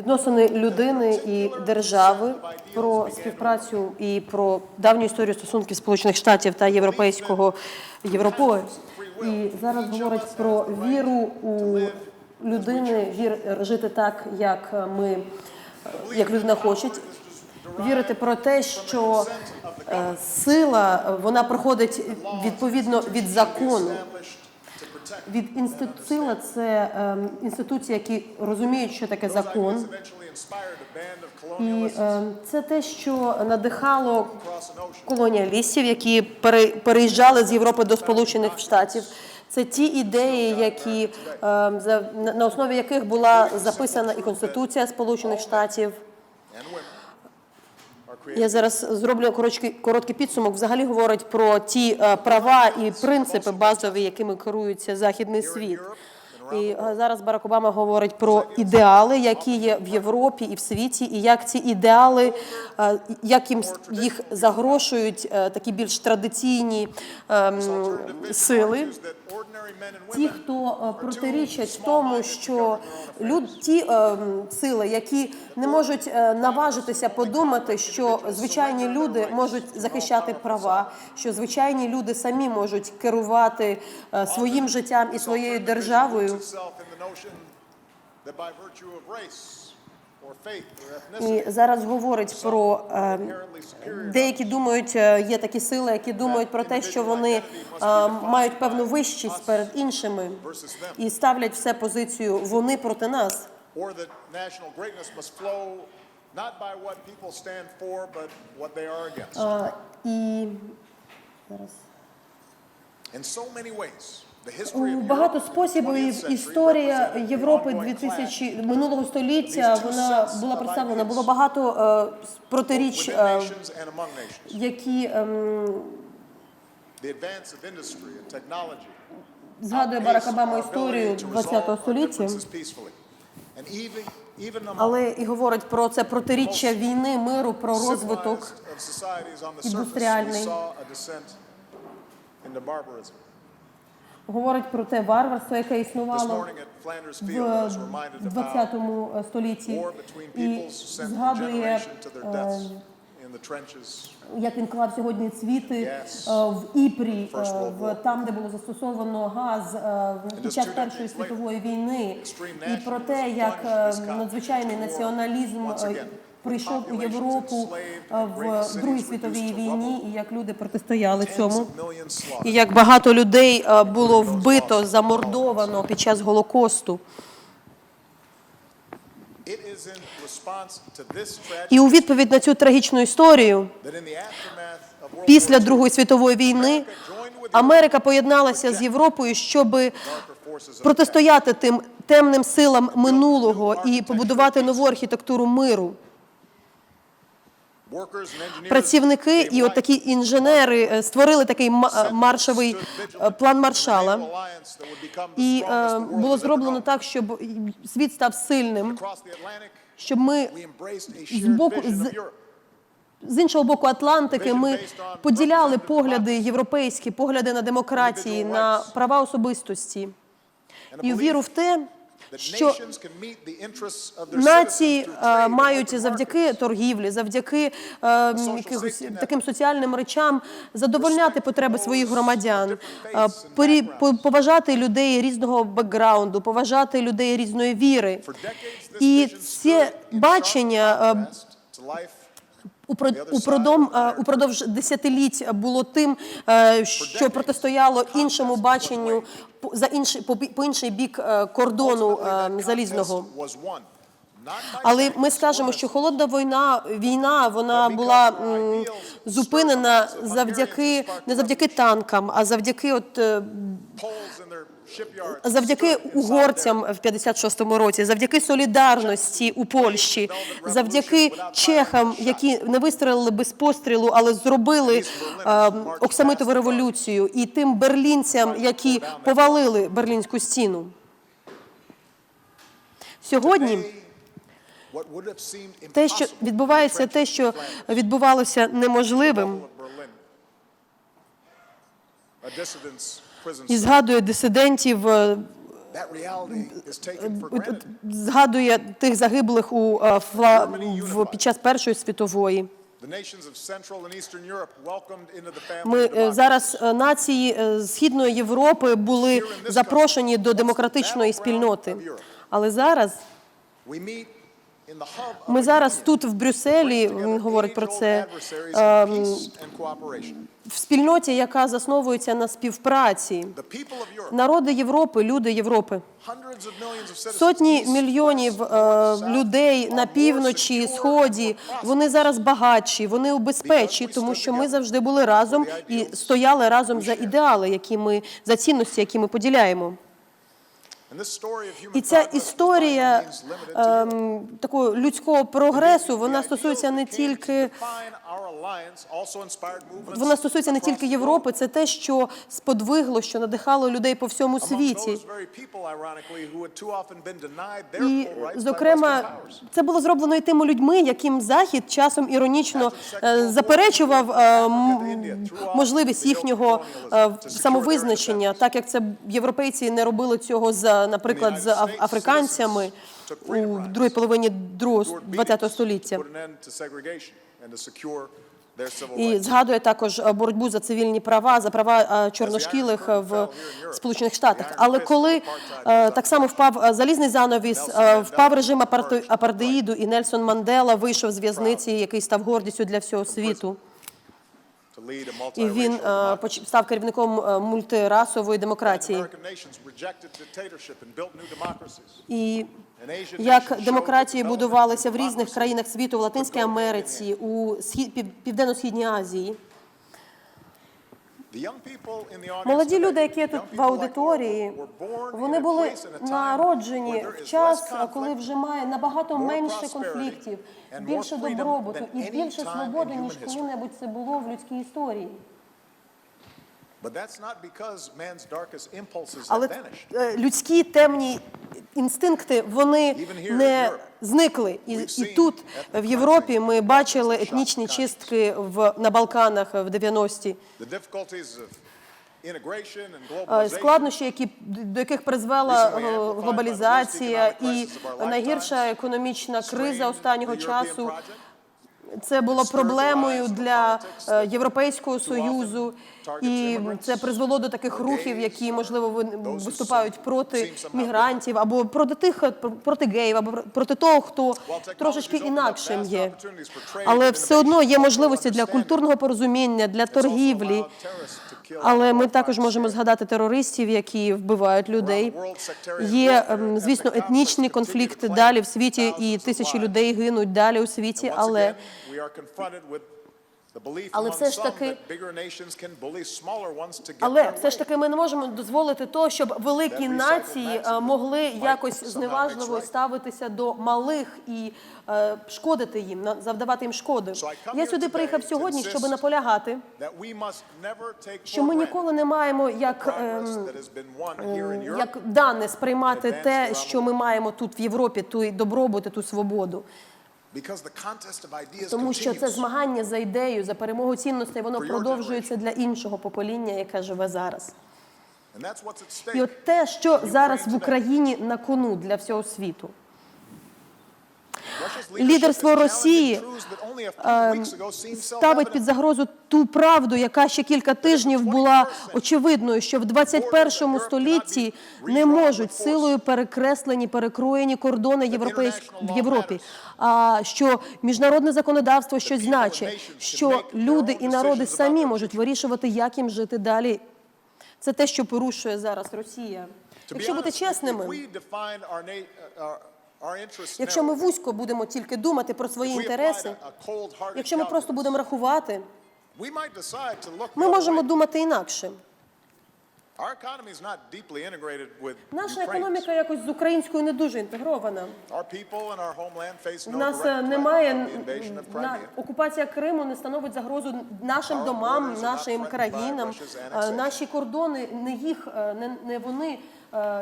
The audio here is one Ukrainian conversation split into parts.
відносини людини і держави, про співпрацю і про давню історію стосунків Сполучених Штатів та Європейського Європою. І зараз говорить про віру у людини, вір жити так, як ми, як людина хоче. Вірити про те, що е, сила е, вона проходить відповідно від закону. Від інституцила це ем, інституції, які розуміють, що таке закон. І е, це те, що надихало колоніалістів, які пере- переїжджали з Європи до Сполучених Штатів. Це ті ідеї, які е, за на основі яких була записана і Конституція Сполучених Штатів. Я зараз зроблю короткий, короткий підсумок. Взагалі говорить про ті е, права і принципи базові, якими керується західний світ. І е, зараз Барак Обама говорить про ідеали, які є в Європі і в світі, і як ці ідеали, е, як їм їх загрошують такі більш традиційні ем, сили. Ті, хто е, протирічать тому, що люд, ті е, сили, які не можуть е, наважитися подумати, що звичайні люди можуть захищати права, що звичайні люди самі можуть керувати е, своїм життям і своєю державою. І зараз говорить про е, деякі думають, е, є такі сили, які думають про те, що вони е, мають певну вищість перед іншими і ставлять все позицію вони проти нас. І зараз У багато Europe in the 20th способів century історія Європи ongoing 2000 минулого століття вона була представлена. Було багато е, протиріч, е, які ем, згадує Барак Обама історію ability to resolve 20 our століття. Але і говорить про це протиріччя війни, миру, про розвиток. індустріальний. Говорить про те варварство, яке існувало в Field, I was reminded of how 20 столітті, і згадує, е, як він клав сьогодні цвіти е, в Іпрі, е, в там, де було застосовано газ е, під час Першої світової війни, і про те, як е, надзвичайний націоналізм е. Прийшов у Європу е, в Другій світовій війні, і як люди протистояли цьому. І як багато людей е, було вбито, замордовано під час Голокосту. І у відповідь на цю трагічну історію, після Другої світової війни, Америка поєдналася з Європою, щоб протистояти тим темним силам минулого і побудувати нову архітектуру миру. Працівники і от такі інженери е, створили такий е, маршовий е, план Маршала. І було зроблено так, щоб світ став сильним, щоб ми з боку з- з іншого боку Атлантики ми поділяли погляди європейські, погляди на демократії, на права особистості і віру в те, що нації е, мають завдяки торгівлі, завдяки е, якихось таким соціальним речам задовольняти потреби своїх громадян, е, поважати людей різного бекграунду, поважати людей різної віри. І це бачення упродовж десятиліть було тим, е, що протистояло іншому баченню по- за інший по, інший бік е, кордону е, залізного. Але ми скажемо, що холодна війна, війна вона була м, зупинена завдяки не завдяки танкам, а завдяки от завдяки угорцям в 56-му році, завдяки солідарності у Польщі, завдяки чехам, які не вистрелили без пострілу, але зробили е, оксамитову революцію, і тим берлінцям, які повалили берлінську стіну. Сьогодні те, що відбувається, те, що відбувалося неможливим, і згадує дисидентів е, згадує тих загиблих у е, в під час Першої світової. Ми е, зараз нації Східної Європи були запрошені до демократичної спільноти. Але зараз ми зараз тут в Брюсселі він говорить про це cooperation. в спільноті, яка засновується на співпраці. Народи Європи, люди Європи. Сотні мільйонів е, людей на півночі, сході. Вони зараз багатші, вони у безпечі, тому що ми завжди були разом і стояли разом за ідеали, які ми за цінності, які ми поділяємо. І ця історія ем, такого людського прогресу, вона стосується не тільки вона стосується не тільки Європи, це те, що сподвигло, що надихало людей по всьому світі. І, зокрема, це було зроблено і тими людьми, яким Захід часом іронічно е, заперечував е, м, можливість їхнього е, самовизначення, так як це європейці не робили цього з, наприклад, з аф- африканцями у другій половині ХХ століття. І згадує також е, боротьбу за цивільні права, за права е, чорношкілих е, в Сполучених Штатах. Але коли так само впав залізний занавіс, впав режим апартеїду, і Нельсон Мандела вийшов з в'язниці, який став гордістю для всього світу. І він е, став керівником е, мультирасової демократії. І як демократії будувалися в різних країнах світу, в Латинській Америці, у Схід, Південно-Східній Азії. Молоді люди, які тут в аудиторії, вони були народжені в час, коли вже має набагато менше конфліктів, більше добробуту і більше свободи, ніж коли-небудь це було в людській історії. Але е, людські темні інстинкти вони не зникли. І, і тут, в Європі, ми бачили етнічні чистки в, на Балканах в 90-ті. The difficulties of integration and Е, globalization Складнощі, які до яких призвела е, глобалізація і найгірша економічна криза останнього часу. Це було проблемою для е, Європейського Союзу, і це призвело до таких рухів, які можливо виступають проти мігрантів або проти тих проти геїв, або проти того, хто трошечки інакшим є. Але все одно є можливості для культурного порозуміння, для торгівлі. Але ми також можемо згадати терористів, які вбивають людей. Є, ем, звісно, етнічні конфлікти далі в світі, і тисячі людей гинуть далі у світі. Але Але все ж таки- Але все ж таки ми не можемо дозволити то, щоб великі нації е, могли якось зневажливо ставитися до малих і е, шкодити їм, завдавати їм шкоди. Я сюди приїхав сьогодні, щоб наполягати, що ми ніколи не маємо як. Europe. Як дане сприймати те, що ми маємо тут в Європі, ту добробут, і ту свободу, Тому що це змагання за ідею, за перемогу цінностей, воно продовжується для іншого покоління, яке живе зараз. І от те, що зараз в. Україні на кону для всього світу. Лідерство Росії seemed ставить під загрозу ту правду, яка ще кілька тижнів була очевидною, що в 21 столітті не можуть силою перекреслені, перекроєні кордони європейськ... в Європі. А що міжнародне законодавство щось значить, що люди і народи самі можуть вирішувати, як їм жити далі. Це те, що порушує зараз Росія. Якщо бути чесними, якщо ми вузько будемо тільки думати про свої інтереси, якщо ми просто будемо рахувати, ми можемо думати інакше. Наша економіка якось з українською не дуже інтегрована. No нас е, немає окупація Криму не становить загрозу нашим домам, нашим країнам. Е, Наші кордони не їх е, не, вони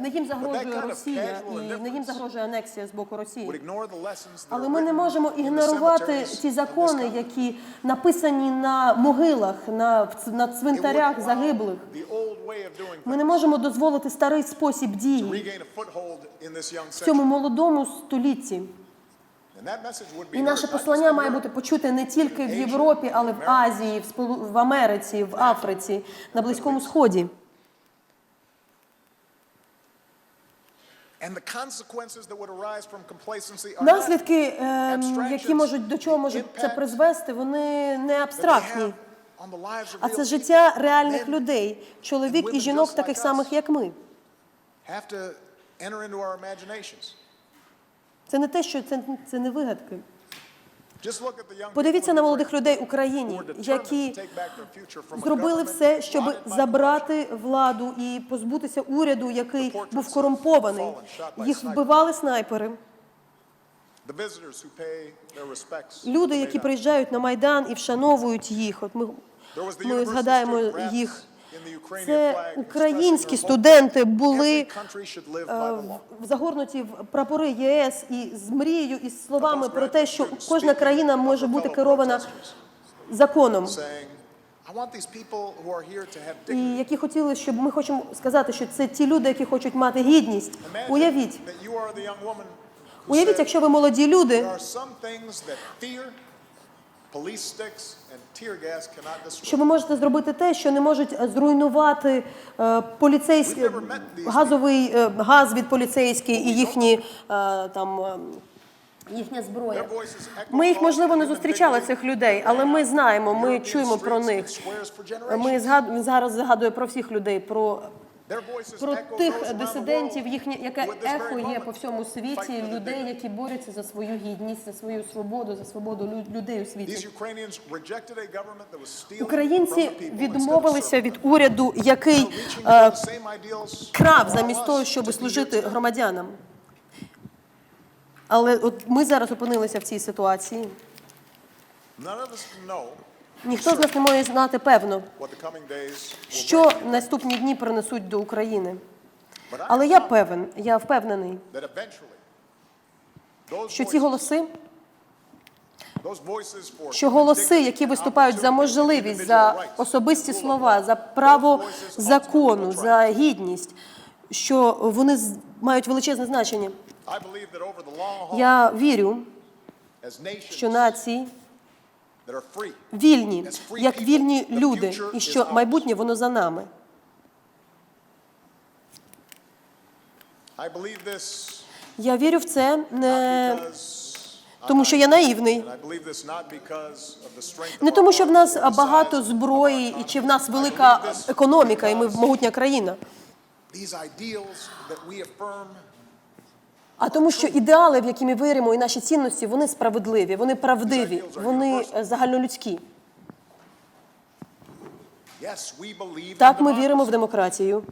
не їм загрожує Росія і не їм загрожує анексія з боку Росії. Але ми не можемо ігнорувати ті закони, які написані на могилах, на, на цвинтарях загиблих. Ми не можемо дозволити старий спосіб дії в цьому молодому столітті. І наше послання має бути почуте не тільки в Європі, але в Азії, в Америці, в Африці, на Близькому Сході. Наслідки, ем, які можуть до чого може це призвести, вони не абстрактні. А це життя реальних людей, чоловік і жінок, таких самих, як ми. Це не те, що це, це не вигадки. Подивіться на молодих людей Україні, які зробили все, щоб забрати владу і позбутися уряду, який був корумпований. Їх вбивали снайпери. Люди, які приїжджають на Майдан і вшановують їх. От ми, ми згадаємо їх. Це українські студенти були е, загорнуті в прапори ЄС і з мрією і з словами про те, що кожна країна може бути керована законом. І які хотіли, щоб ми хочемо сказати, що це ті люди, які хочуть мати гідність. Уявіть, уявіть, якщо ви молоді люди, що ви можете зробити те, що не можуть е, зруйнувати е, поліцейський газовий е, газ від поліцейських і їхні там. Їхня зброя. Ми їх можливо не зустрічали цих людей, але ми знаємо, ми чуємо про них. Ми згад... зараз згадуємо про всіх людей, про, про тих дисидентів, їхнє яке ехо є по всьому світі, людей, які борються за свою гідність, за свою свободу, за свободу людей у світі. Українці відмовилися від уряду, який е, крав замість того, щоб служити громадянам. Але от ми зараз опинилися в цій ситуації. Ніхто з нас не може знати певно, що наступні дні принесуть до України. Але я певен, я впевнений, що ці голоси, що голоси, які виступають за можливість, за особисті слова, за право закону, за гідність, що вони мають величезне значення. Я вірю, що нації вільні, як вільні люди, і що майбутнє воно за нами. Я вірю в це не тому, що я наївний, не тому, що в нас багато зброї, і чи в нас велика економіка, і ми могутня країна. А тому, що ідеали, в які ми віримо, і наші цінності, вони справедливі, вони правдиві, вони е, загальнолюдські. Так, ми віримо в демократію.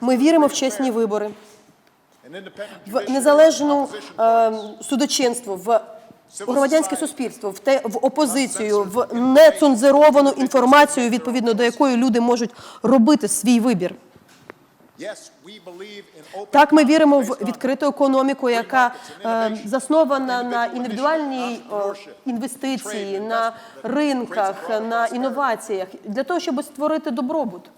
Ми віримо в чесні вибори, в незалежну е, судочинство, в громадянське суспільство, в те в опозицію, в нецензуровану інформацію, відповідно до якої люди можуть робити свій вибір. Так, ми віримо в відкриту економіку, яка е, заснована на індивідуальній е, інвестиції, на ринках, на інноваціях для того, щоб створити добробут.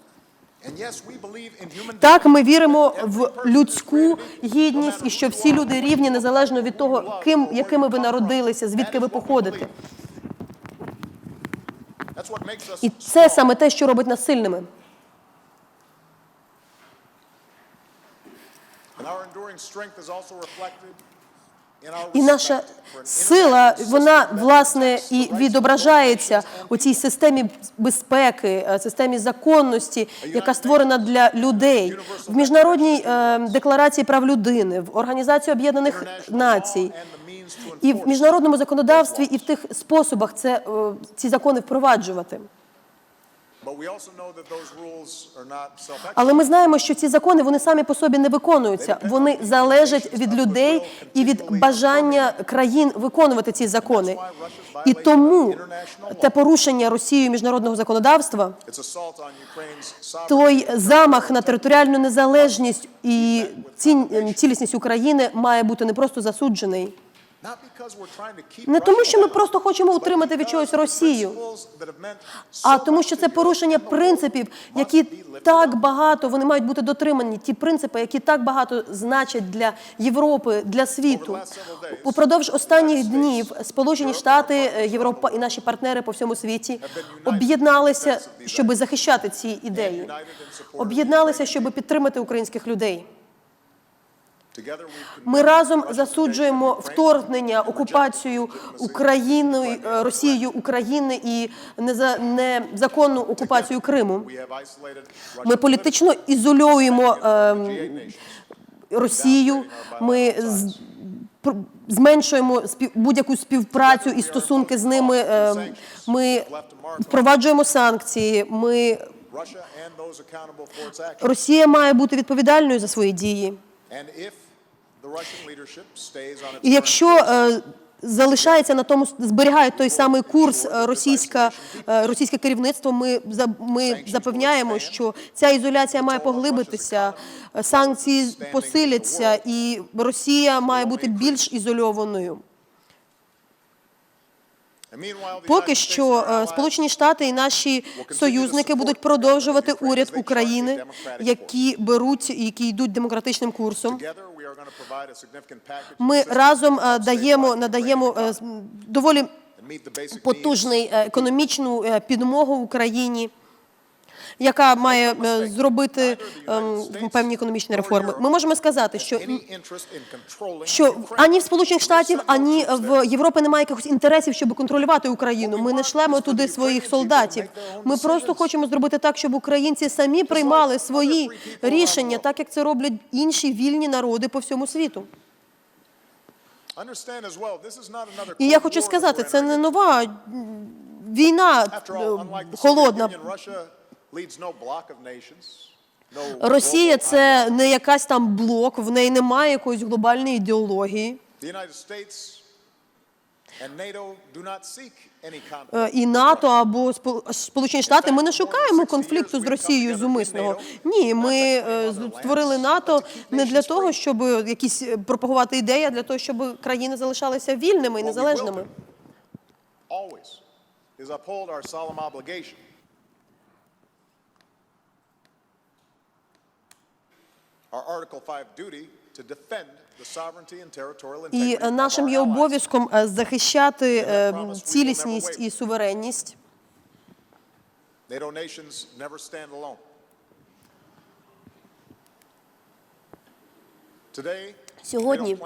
Так, ми віримо в людську гідність і що всі люди рівні незалежно від того, ким якими ви народилися, звідки ви походите. І це саме те, що робить нас сильними. І наша сила, вона власне і відображається у цій системі безпеки, е, системі законності, яка створена для людей. В міжнародній е, декларації прав людини, в Організації Об'єднаних Націй і в міжнародному законодавстві, і в тих способах це е, ці закони впроваджувати. Але ми знаємо, що ці закони вони самі по собі не виконуються. Вони залежать від людей і від бажання країн виконувати ці закони. І тому те порушення Росією міжнародного законодавства, той замах на територіальну незалежність і ці- цілісність України має бути не просто засуджений. Не тому, що ми просто хочемо утримати від чогось Росію, а тому, що це порушення принципів, які так багато вони мають бути дотримані. Ті принципи, які так багато значать для Європи, для світу. Упродовж останніх днів Сполучені Штати, е, Європа і наші партнери по всьому світі об'єдналися, щоб захищати ці ідеї. Об'єдналися, щоб підтримати українських людей. Ми разом засуджуємо вторгнення, окупацію Україною, е, Росією України і неза- незаконну окупацію Криму. Ми політично ізольовуємо ем, G8 nations. Росію. Ми зменшуємо будь-яку співпрацю і стосунки з ними. ем, Ми впроваджуємо санкції. Ми. Росія має бути відповідальною за свої дії. І якщо е, залишається на тому, зберігає той самий курс е, російська, е, російське керівництво, ми, ми запевняємо, що ця ізоляція має поглибитися, санкції посиляться, і Росія має бути більш ізольованою. Поки що Сполучені Штати і наші союзники будуть продовжувати уряд України, які беруть і які йдуть демократичним курсом. Ми разом е, даємо надаємо е, доволі потужний е, економічну е, підмогу Україні, яка має е, зробити ем, певні економічні реформи. Ми можемо сказати, що що ані в Сполучених Штатів, ані в Європі немає якихось інтересів, щоб контролювати Україну. Ми не шлемо туди своїх солдатів. Ми просто хочемо зробити так, щоб українці самі приймали свої рішення, так як це роблять інші вільні народи по всьому світу. І я хочу сказати, це не нова війна холодна. Росія це не якась там блок, в неї немає якоїсь глобальної ідеології. Е, І НАТО або Спо- Сполучені Штати. Ми не шукаємо конфлікту з Росією зумисного. Ні, ми е, створили НАТО не для того, щоб якісь е, пропагувати ідеї, а для того, щоб країни залишалися вільними і незалежними. І е, нашим є обов'язком е, захищати е, цілісність і суверенність. NATO nations never stand alone. Today, Сьогодні.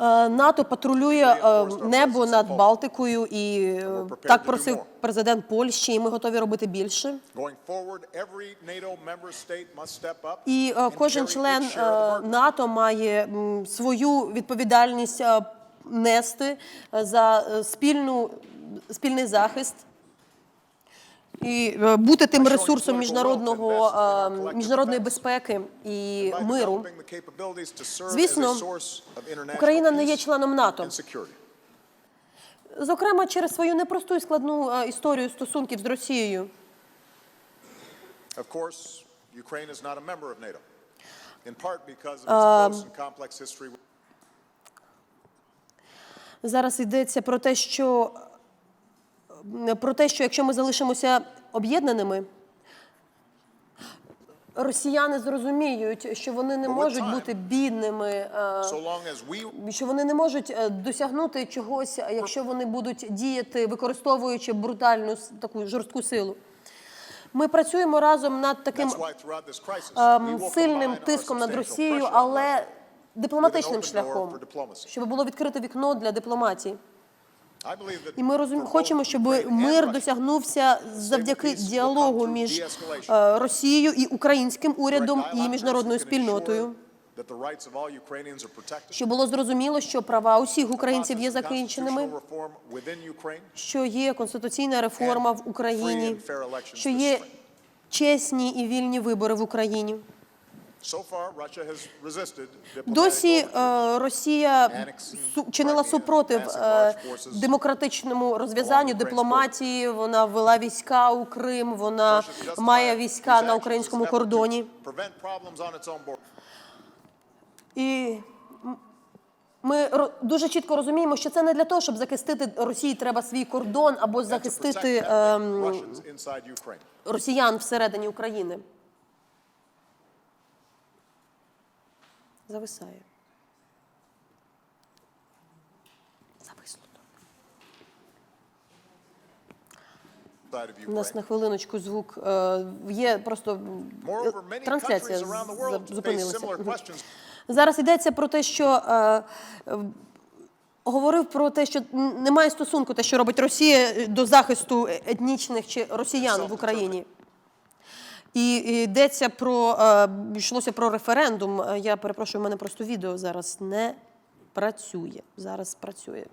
Е, НАТО патрулює е, небо над Балтикою, і е, так просив президент Польщі, і ми готові робити більше. І кожен член. НАТО має свою відповідальність нести за спільну спільний захист. І е, бути тим ресурсом міжнародного е, міжнародної безпеки і миру. Звісно, Україна не є членом НАТО. Зокрема, через свою непросту і складну е, історію стосунків з Росією. Зараз йдеться про те, що про те, що якщо ми залишимося об'єднаними, росіяни зрозуміють, що вони не можуть бути бідними, е, що вони не можуть е, досягнути чогось, якщо вони будуть діяти, використовуючи брутальну таку жорстку силу. Ми працюємо разом над таким crisis, ем, сильним тиском над Росією, але дипломатичним шляхом, щоб було відкрите вікно для дипломатії. І ми розум... хочемо, щоб мир досягнувся завдяки діалогу між е, Росією і українським урядом і міжнародною спільнотою. Щоб було зрозуміло, що права усіх українців є закінченими, що є конституційна реформа в Україні, що є чесні і вільні вибори в Україні. Досі е, Росія чинила супротив е, демократичному розв'язанню дипломатії. Вона ввела війська у Крим, вона має війська на українському кордоні. І ми дуже чітко розуміємо, що це не для того, щоб захистити Росії, треба свій кордон або захистити ем, росіян всередині України. Зависає. Зависло. У нас на хвилиночку звук е, є просто many трансляція зупинилася. Зараз йдеться про те, що е, е, говорив про те, що немає стосунку те, що робить Росія до захисту е- етнічних чи росіян в Україні. І йдеться про е, йшлося про референдум. Е, Я перепрошую, в мене просто відео зараз не працює. Зараз працює.